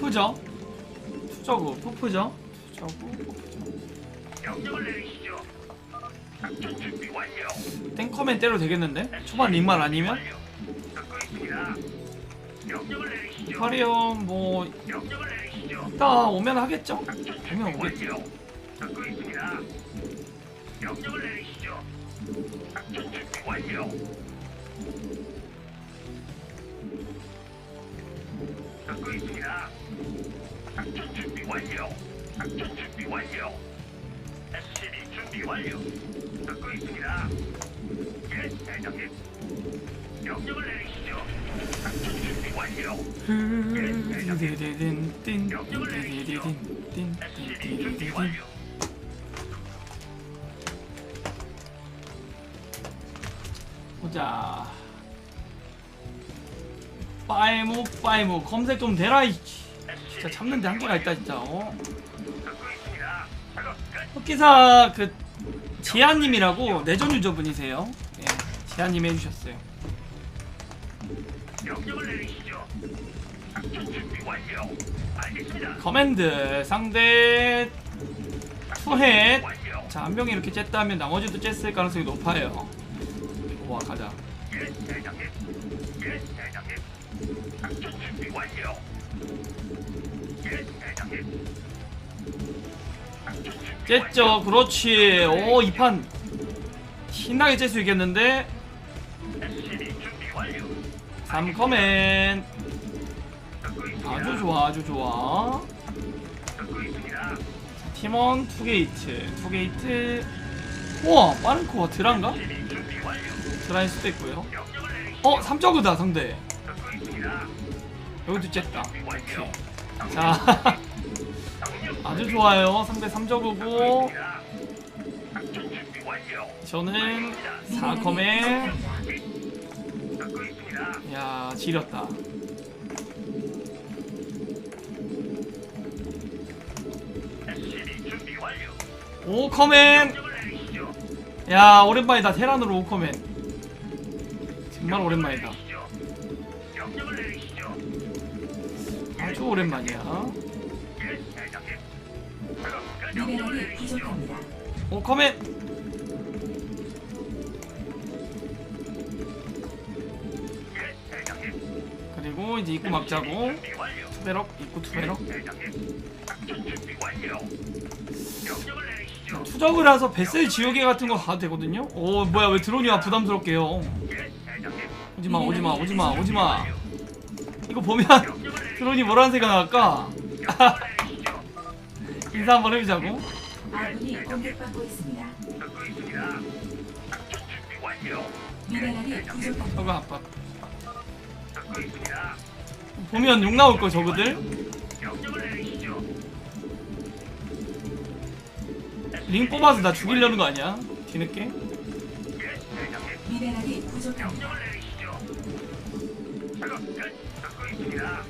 푸푸죠 투저구 푸푸죠 완료. 탱커맨 때려도 되겠는데? 초반 링만 아니면? 파리온 뭐. 이따 오면 하겠죠? 오면 완료. 듣고 있습니다. 완료. 작전 준비 완료. SCB 준비 완료. 듣고 있습니다. 예, 대장님. 명령을 내리시죠. 작전 준비 완료. 띠디디딘 띵 띠디디딘 띵 SCB 준비 완료. 보자 빠이무 빠이무 검색 좀 대라 이 진짜 참는데 한계가 있다 진짜 어? 흑기사 그 지아님이라고 내전 유저분이세요 예, 지아님 해주셨어요. 커맨드 상대 투헷. 자 한 명이 이렇게 쨌다면 나머지도 쨌을 가능성이 높아요 와 가자 예, 대장님. 예, 대장님. 쨌죠 그렇지 오 이 판 신나게 째수 있겠는데 완료. SCB 준비 완료. 3커맨 듣고 있습니다. 아주 좋아 아주 좋아. 팀원 투게이트 투게이트 우와 빠른 코어 드란가? 드라일 수도 있고요. 어 3저그다 상대. 여기도 쨌다. 자 아주 좋아요 상대 3저그고 작전 준비 완료. 저는 4컴에 듣고 있습니다. 야 지렸다 SCB 준비 완료. 5컴엔 명령을 내리시죠. 야 오랜만이다 테란으로 5컴엔 정말 오랜만이다. 아주 오랜만이야 미네랄이. 부족합니다. 5컴엔 예, 대장님. 그리고 이제 입구 막자고. 투베럭 입구 투베럭 내리시죠. 투적이라서 뱃셀 지우개 같은 거 가도 되거든요 오 뭐야 왜 드론이 와 부담스럽게요 예, 대장님. 오지마 오지마 오지마 오지마. 이거 보면. 드론이 뭐라는 명령을 내리시죠. 인사 한번 아군이 공격받고 있습니다. 미네랄이 부족합니다. 저거 아빠. 보면 욕 나올 거 저거들. 링 뽑아서 나 죽이려는 거 아니야 뒤늦게. 미네랄이 부족합니다. 명령을 내리시죠. 작업 끝. 듣고 있습니다.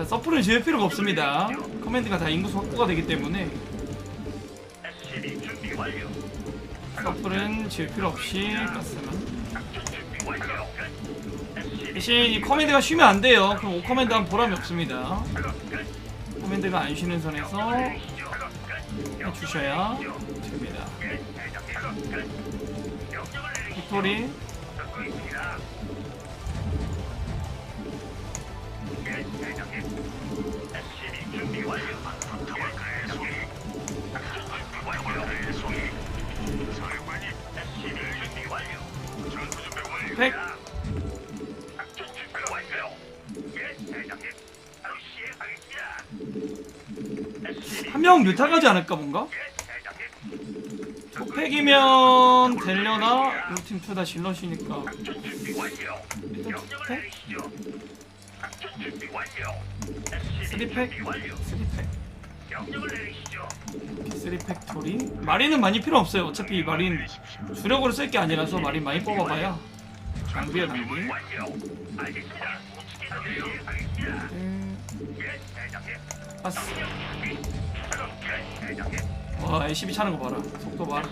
자 서플은 지을 필요가 없습니다 커맨드가 다 인구수 확보가 되기 때문에. 서플은 지을 필요 없이 가스만 대신 이 커맨드가 쉬면 안 돼요 그럼 5커맨드 한 보람이 없습니다. 커맨드가 안 쉬는 선에서. 해주셔야 됩니다. 빅토리 준비 완료. 예, 대장님. 작전 준비 완료. 송이. 사령관님. SCB 준비 완료. 전투 준비 완료. 백. 작전 준비 완료. 예, 대장님. 바로 시행하겠습니다. SCB 한명 뮤타 가지 않을까 뭔가? 예, 대장님. 토팩이면 되려나? 루틴 2다 질럿이니까 작전 준비 완료. 일단 명령을 토팩? 내리시죠. 작전 준비 완료. SCB 쓰리팩? 준비 완료. 3팩 명령을 내리시죠. 3팩토리 마린은 많이 필요 없어요 어차피 마린 주력으로 쓸 게 아니라서 마린 많이 뽑아봐야 낭비야 낭비. 음. 파스. 와 LCB 차는 거 봐라 속도 봐라.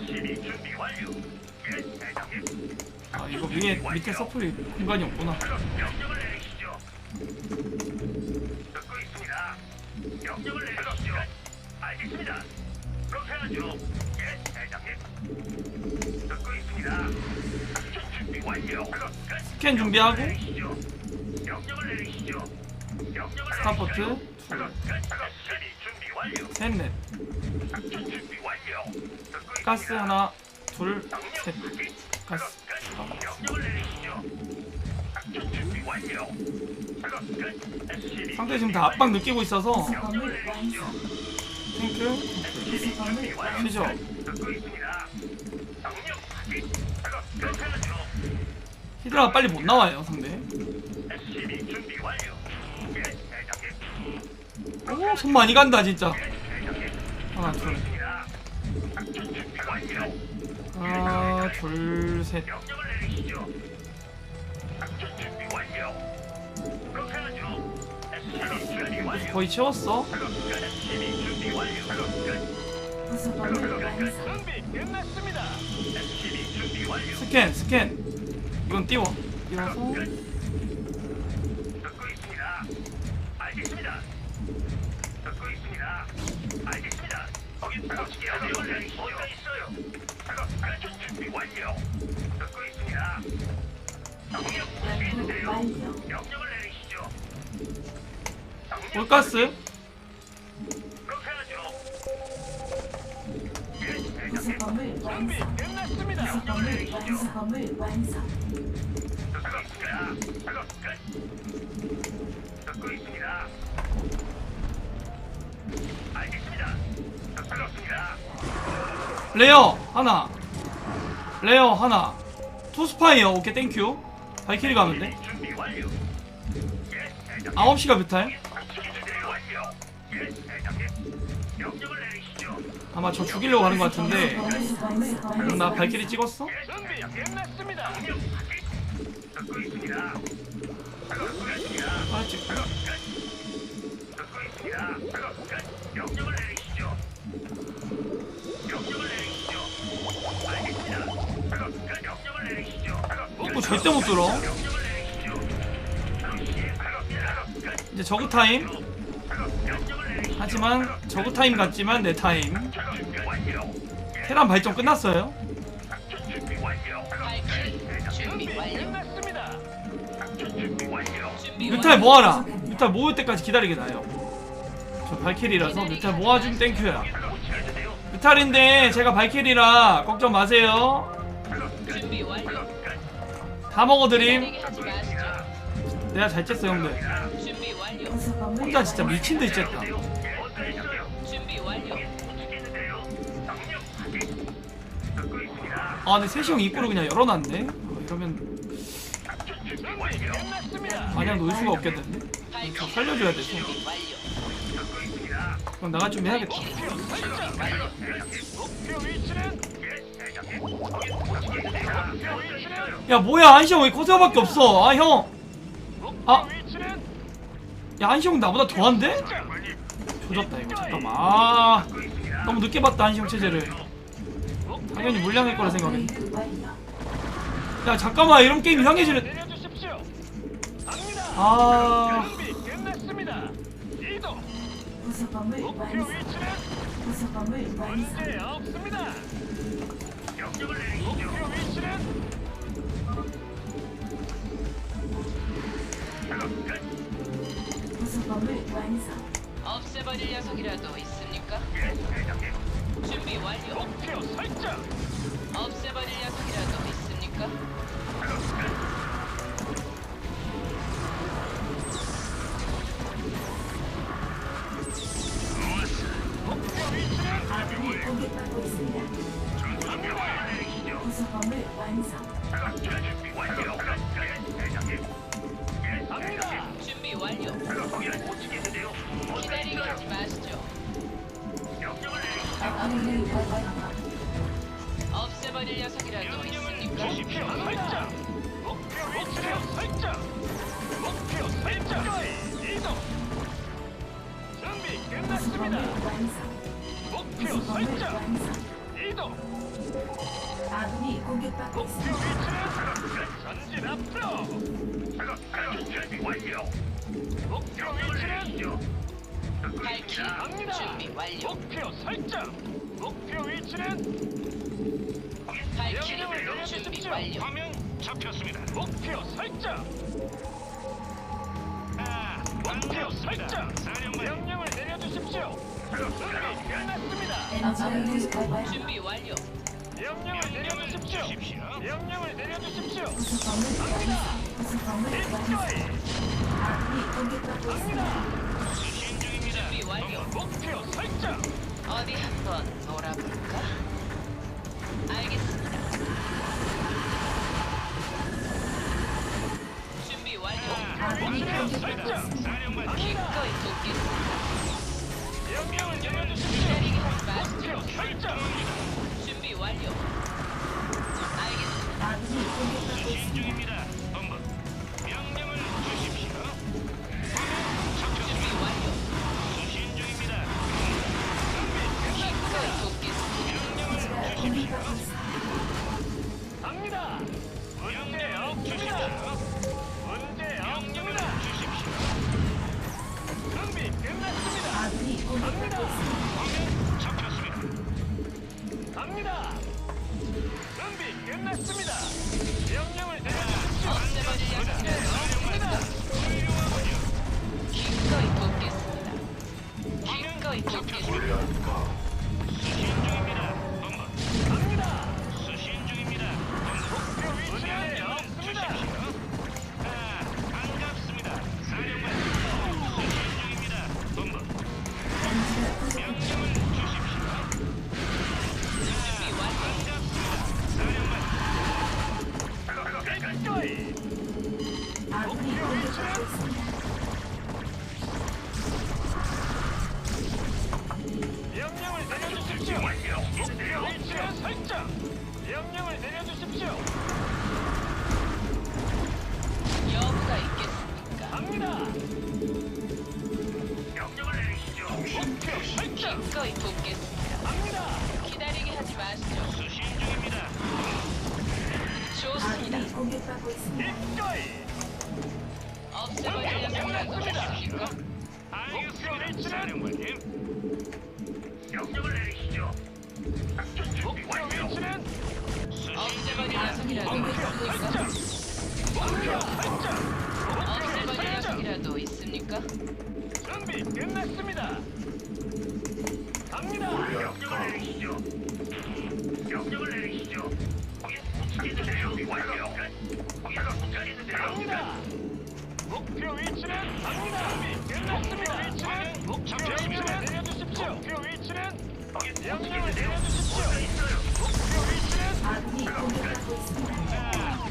아 이거 위에 밑에 서플이 공간이 없구나. 명령을 내리시죠. 알겠습니다. 그렇게 하죠. 예, 대장님. 듣고 있습니다. 작전 준비 완료. 끝. 스캔 준비하고 내리시죠. 명령을 내리시죠. 명령을 스타포트 내리시죠. 끝. 준비 준비 완료. 셋넷 작전 준비 완료. 듣고 가스 있습니다. 하나 둘셋. 가스 상대 지금 다 압박 느끼고 있어서. 탱크. 하죠. 히드라가 빨리 못 나와요 상대. 오 손 많이 간다 진짜. 하나 완료. 둘하나 둘셋 준비 완료. 스캔 스캔 이건 띄워 띄워서. 있습니다. 레어 하나 레어 하나 투스파이어 오케이 땡큐 발키리 가면 돼 준비 완료. 예, 대장님. 9시가 뮤탈 준 아마 저 죽이려고 하는 것 같은데 완성. 나 발키리 찍었어? 예, 준비. 아 찍. 이거 절대 못 들어. 이제 저그 타임 하지만 저그 타임 같지만 내 타임. 테란 발전 끝났어요 뮤탈. 모아라 뮤탈 모을 때까지 기다리게 나요 저 발키리라서 뮤탈 모아주면 땡큐야. 뮤탈인데 제가 발키리라 걱정 마세요. 다 먹어드림. 내가 잘 쨌어 형들 혼자 진짜 미친 듯이 쨌다 아 근데 셋이 형 입구를 그냥 열어놨네? 아, 이러면 마냥 놀 수가 없겠는데 살려줘야 돼서. 그럼 나갈 준비 해야겠다. 야 뭐야? 한시 형왜 코세어밖에 없어? 아형 아! 야 한시 형 나보다 더한데? 조졌다 이거. 잠깐만. 아 너무 늦게 봤다 한시 형 체제를 당연히 물량일 거라 생각해. 야 잠깐만 이런 게임 내려주십시오. 갑니다. 아 준비 끝났습니다. 이동. 구성범을 목표 완성. 위치는 구성범을 완성. 문제 없습니다. 명령을 내리시죠. 목표 위치는 작업 끝. 구성범을 완성. 없애버릴 녀석이라도 있습니까? 예, 대장님. 준비 완료. 목표 설정. 없애버릴 녀석이라 준비 완료. 목표 설정. 목표 위치는 발키리 명령을 준비 내려주십시오. 완료. 화면 잡혔습니다. 목표 설정. 아, 목표 설정. 명령을 내려주십시오. 준비 끝났습니다. 준비 완료. 명령을 내려주십시오. 명령을 내려주십시오. 아군이 공격받고 있습니다. 목표 설정. 어디 한번 놀아볼까? 알겠습니다. 준비 완료. 목표 설정. 있습니다. 기꺼이 돕겠습니다. 명령을 내려주십시오. 기다리게 마시죠. 목표 설정. 준비 완료. 알겠습니다. 아군이 공격받고 있습니다. 중입니다. 공격받고 있습니다. 기꺼이. 없애버릴 녀석이라도 있습니까? 사령관님. 명령을 내리시죠. 목표 위치는 공격받고. 목표 설정. 준비 끝났습니다. 갑니다. 명령을 내리시죠. 명령을 내리시죠. 거기 붙이겠는데요. 완료. 목표 위치는 갑니다. 끝났습니다. 위치는 목표 위치는 내려주십시오. 목표 위치는 명령을 내려주십시오. 목표 위치는 아군이 공격받고 있습니다.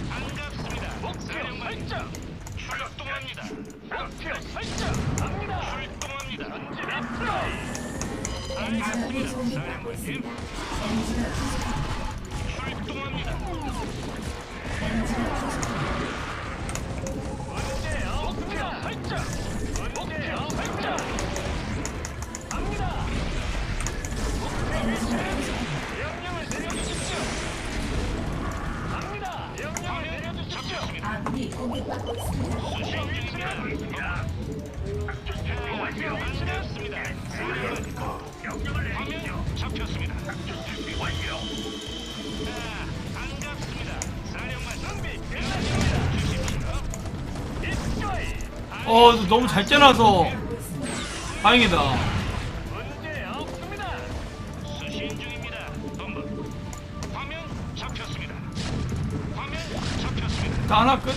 반갑습니다. 목표 설정. 출동합니다. 목표 설정. 갑니다. 출동합니다. 전진 앞으로. 엔지가 공격받고 있습니다. 엔지가 부족합니다. 출동합니다. 부족합니다. 어 너무 잘 째놔서. 다행이다. 자 하나 끝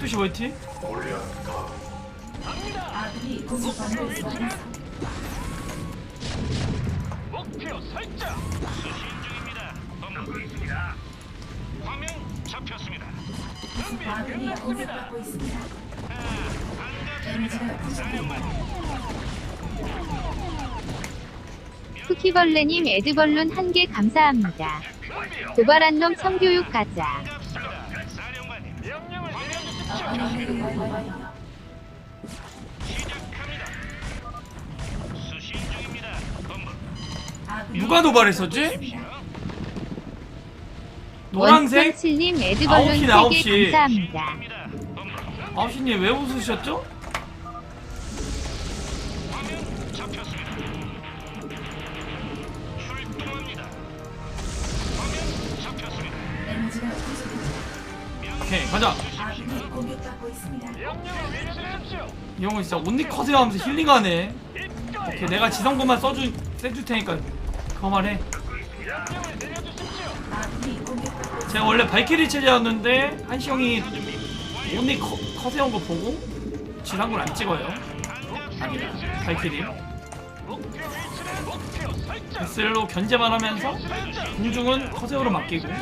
12시 웨이팅 갑니다. 아군이 공격받고 있습니다. 목표 설정. 수신 중입니다. 본부 있습니다. 화면 잡혔습니다. 준비 아군이 끝났습니다. 공격받고 있습니다. 아, 쿠키벌레님 에드벌룬 한 개 감사합니다. 도발한 놈 성교육 가자. 누가 도발했었지? 노란색 137님 에드벌룬 아홉 시, 3개 아홉 시. 감사합니다. 아홉시님 왜 웃으셨죠? 가자. 이 형은 진짜 온리 컷에 하면서 힐링하네 오케이 내가 지성구만 써주 써줄 테니까 그거만 해 명령을 내려주십시오. 아군이 공격받고 있습니다. 제가 원래 발키리 체제였는데 한시 형이 온리 컷, 컷에 온거 보고 지상구를 안 찍어요 아니다 발키리 설정. 베슬로 견제만 하면서 공중은 커세어로 맡기고 9시간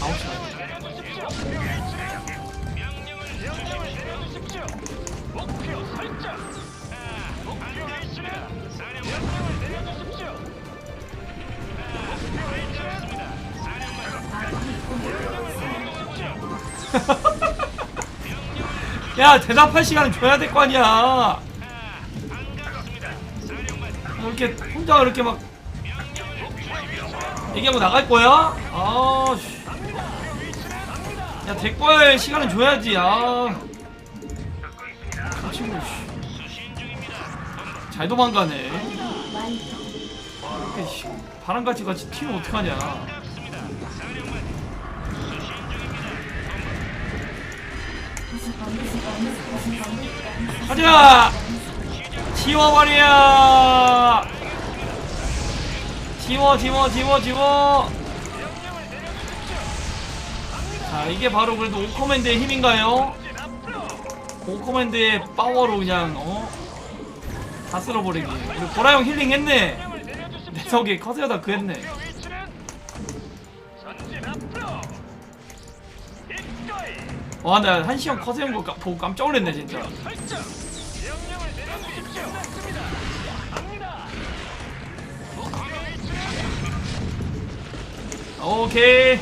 내려주십시오. 명령을 명령을 내려주십시오. 목표 설정. 아, 목표 위치는 명령을 내려주십시오. 목표 위치는 아군이 공격받고 있습니다. 야 대답할 시간을 줘야 될 거 아니야 이렇게 혼자 이렇게 막 얘기하고 나갈 거야? 아, 씨. 야, 대과의 시간을 줘야지, 아. 저 친구, 씨. 잘 도망가네. 바람같이 같이 튀면 어떡하냐. 가자! 지워버려! 지워, 지워, 지워, 지워! 자, 이게 바로 그래도 오커맨드의 힘인가요? 오커맨드의 파워로 그냥, 어? 다 쓸어버리기. 우리 보라형 힐링 했네. 내 속에 커세어다 그 했네. 위치는 전진 앞으로. 이거이 와, 나 한시형 커세어인 거 까- 보고 깜짝 놀랐네, 진짜. 오케이.